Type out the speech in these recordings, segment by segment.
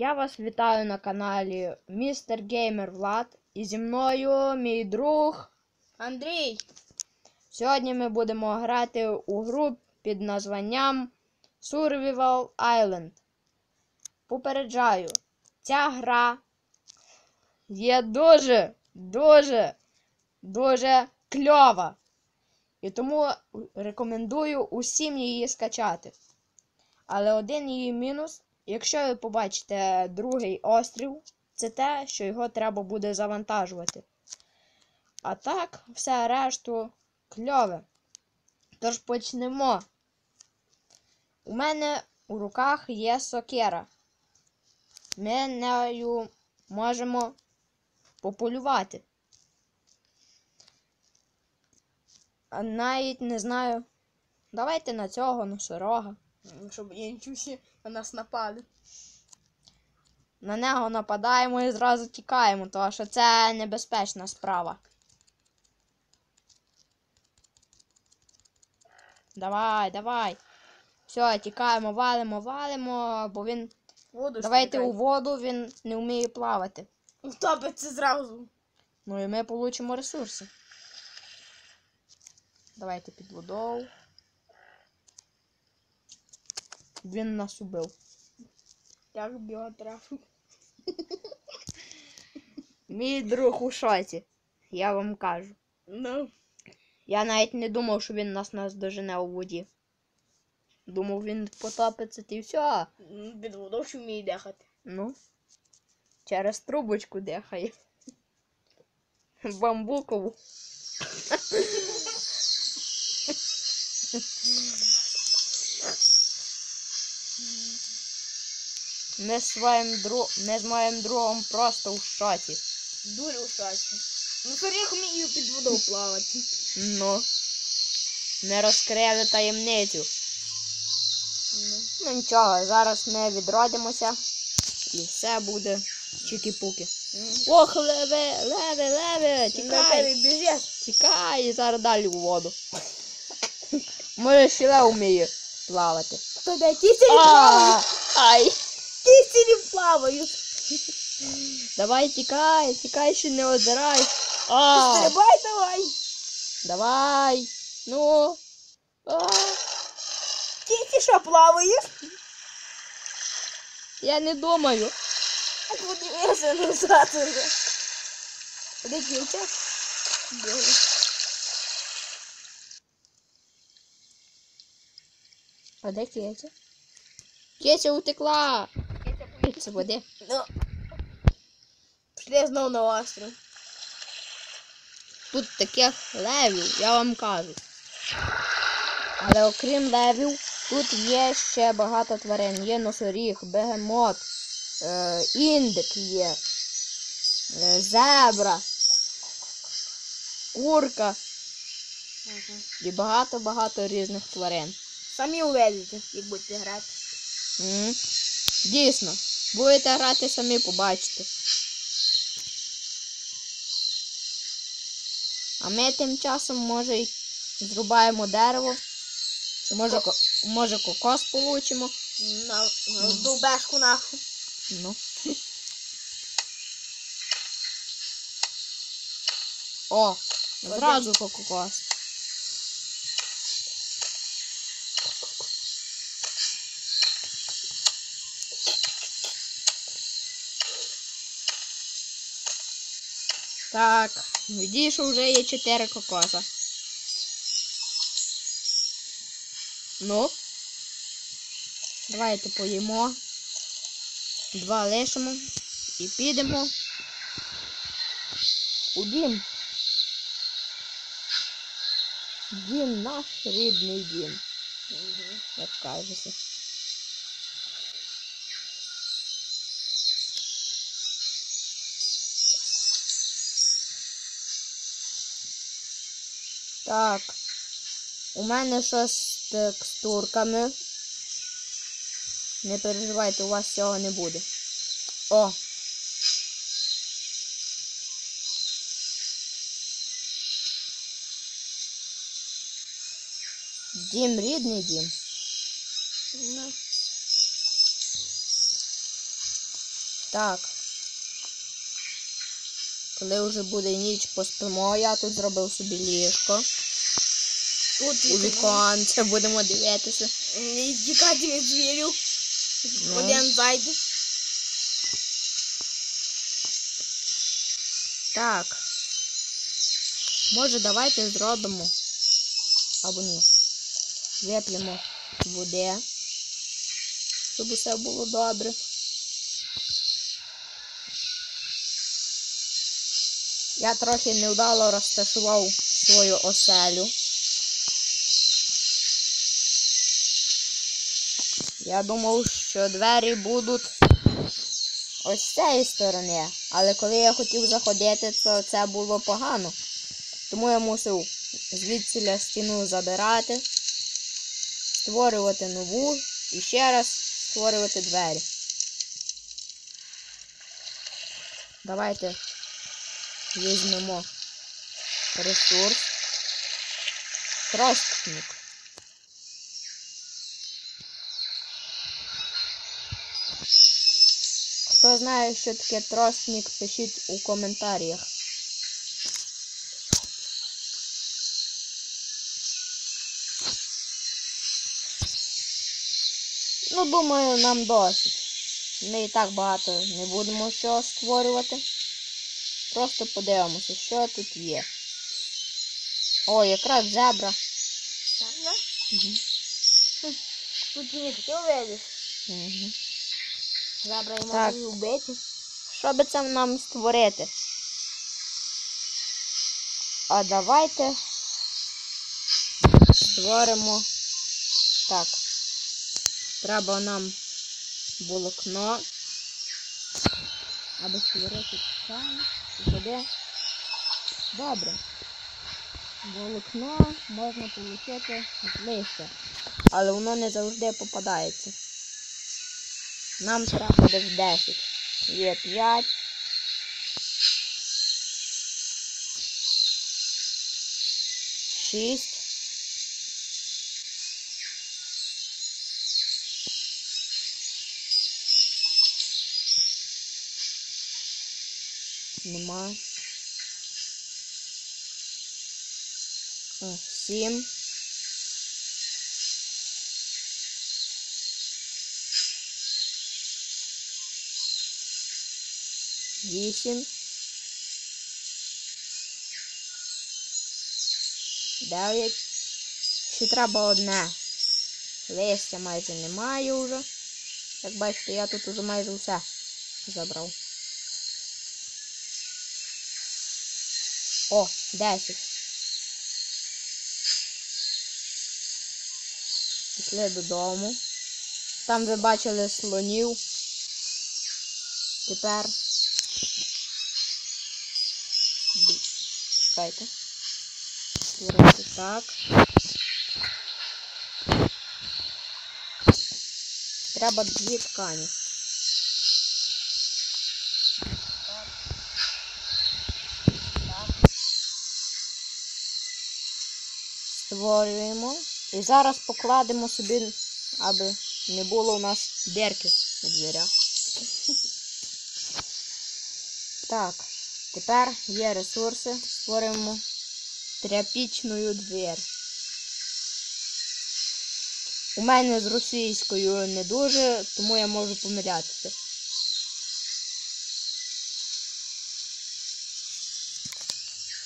Я вас вітаю на каналі Містер Геймер Влад. І зі мною мій друг. Андрій, Сьогодні ми будемо грати у гру під названням Survival Island. Попереджаю, ця гра є дуже, дуже, дуже кльова. І тому рекомендую усім її скачати. Але один її мінус, якщо ви побачите другий острів, це те, що його треба буде завантажувати. А так, все решту кльове. Тож почнемо. У мене у руках є сокира. Ми нею можемо пополювати. Навіть не знаю. Давайте на цього носорога. Щоб інші на нас напали. На нього нападаємо і зразу тікаємо, тому що це небезпечна справа. Давай, давай. Все, тікаємо, валимо, валимо, бо він. Воду Давайте у воду він не вміє плавати. Утопиться зразу. Ну і ми получимо ресурси. Давайте під водою. Він нас убив. Як б його трафив. Мій друг у шоці. Я вам кажу. Ну. Я навіть не думав, що він нас наздожене у воді. Думав, він потопиться і все. Під водою ще вміє дихати. Ну. Через трубочку дихає. Бамбукову. Ми з своїм друг... Ми з моїм другом просто в шоці. Дуже у шоці. Ну, соріх вмію під водою плавати. Ну. Не розкрили таємницю. Ну. Ну нічого, зараз ми відродимося і все буде чики-пуки. М. Ох, леве, леве, леве, Не тікай, перебіжеш. тікай, і зараз далі у воду. Може, ще лев вміє плавати. То де кісі не А, плавають. Ай, не плавають. давай тікай, тікай, ще не озирай. А, Стрибай давай. давай, ну. А, Кісі що плавають? я не думаю. А подивися назад уже. Де кільця? Де? А де Кетя? Кетя утекла. Це води. Ну. Знову на остров. Тут таких левів, я вам кажу. Але окрім левів, тут є ще багато тварин. Є носоріг, бегемот, е, індик є, е, зебра, курка і багато-багато різних тварин. Самі увидите, як будете грати. М. Дійсно, будете грати самі, побачите. А ми тим часом, може, й зрубаємо дерево. Може, ко- може кокос получимо. На, довбешку нахуй. Ну. О, зразу кокос. Так, видиш, що вже є 4 кокоса. Ну. Давайте поїмо. Два лишимо і підемо у дім. Дім наш рідний дім, як кажеться. Так. У мене щось з текстурками. Не переживайте, у вас цього не буде. О! Дім рідний дім. Ну. Так. Коли вже буде ніч поспимо, я тут зробив собі ліжко. Тут У віконце будемо дивитися. І тікати від звірів. Ну. Один зайде. Так. Може, давайте зробимо. Або ні. Вип'ємо води. Щоб усе було добре. Я трохи невдало розташував свою оселю. Я думав, що двері будуть ось з цієї сторони. Але коли я хотів заходити, то це було погано. Тому я мусив звідсіля стіну забирати, створювати нову і ще раз створювати двері. Давайте візьмемо ресурс. Тростник. Хто знає, що таке тростник, пишіть у коментарях. Ну, думаю, нам досить. Ми і так багато не будемо що створювати. Просто подивимося, що тут є. О, якраз зебра. Да? Угу. Тут не таке увидиш. Угу. Забра йому Так. вбити. Що би це нам створити? А давайте створимо так. Треба нам волокно. Аби створити там і. Добре. Волокно можна отримати з. Але воно не завжди попадається. Нам треба десь 10. Є 5. Шість. Нема. Сім. Вісім. Дев'ять. Ще треба одне. Листя майже немає вже. Як бачите, я тут уже майже все забрав. О, 10. Пішли додому. Там ви бачили слонів. Тепер. Чекайте. Створити так. Треба дві ткані. Створюємо. І зараз покладемо собі, аби не було у нас дірки у дверях. Так, тепер є ресурси. Створимо тряпічну двір. У мене з російською не дуже, тому я можу помилятися.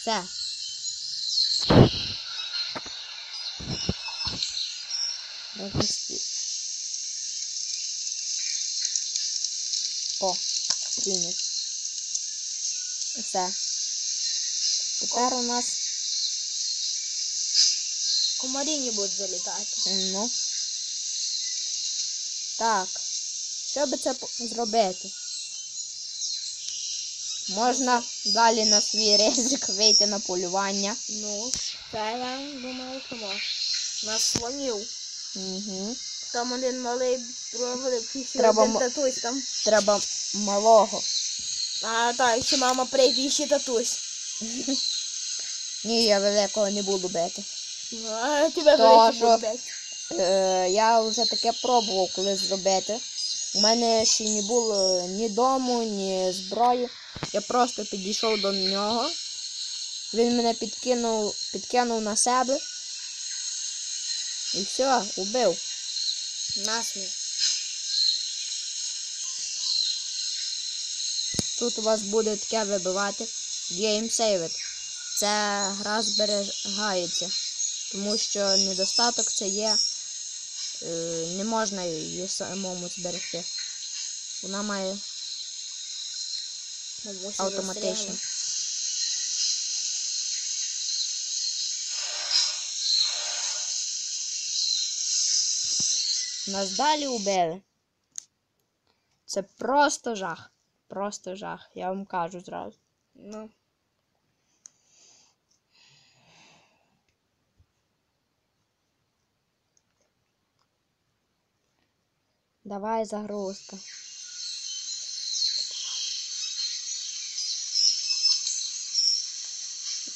Все. Розмістити. О, прийнято. Все. Тепер у нас Комарі не будуть залітати. Ну. Так. Що би це зробити? Можна далі на свій ризик вийти на полювання. Ну, це я думаю, що може. На слонів. Угу. Там один малий, великий, ще Треба один м- татусь там. Треба малого. А так, ще мама прийде ще татусь. Ні, я великого не буду бити. Ну, а тебе То великий що? бити. Е, я вже таке пробував колись зробити. У мене ще не було ні дому, ні зброї. Я просто підійшов до нього. Він мене підкинув, підкинув на себе. І все, убив. Насміх. Тут у вас буде таке вибивати Game Saved. Це гра зберігається. Тому що недостаток це є. Е, не можна її самому зберегти. Вона має автоматично. Нас далі убили. Це просто жах. Просто жах. Я вам кажу зразу. Ну. Давай загрузка.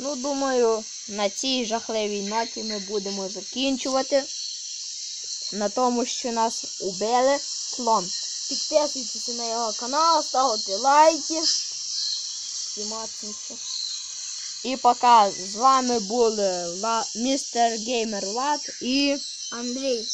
Ну, думаю, на цій жахливій ноті ми будемо закінчувати. На тому, що нас убили слон. Підписуйтесь на його канал, ставте лайки. І. Пока з вами були Ла... містер Геймер Влад і Андрій.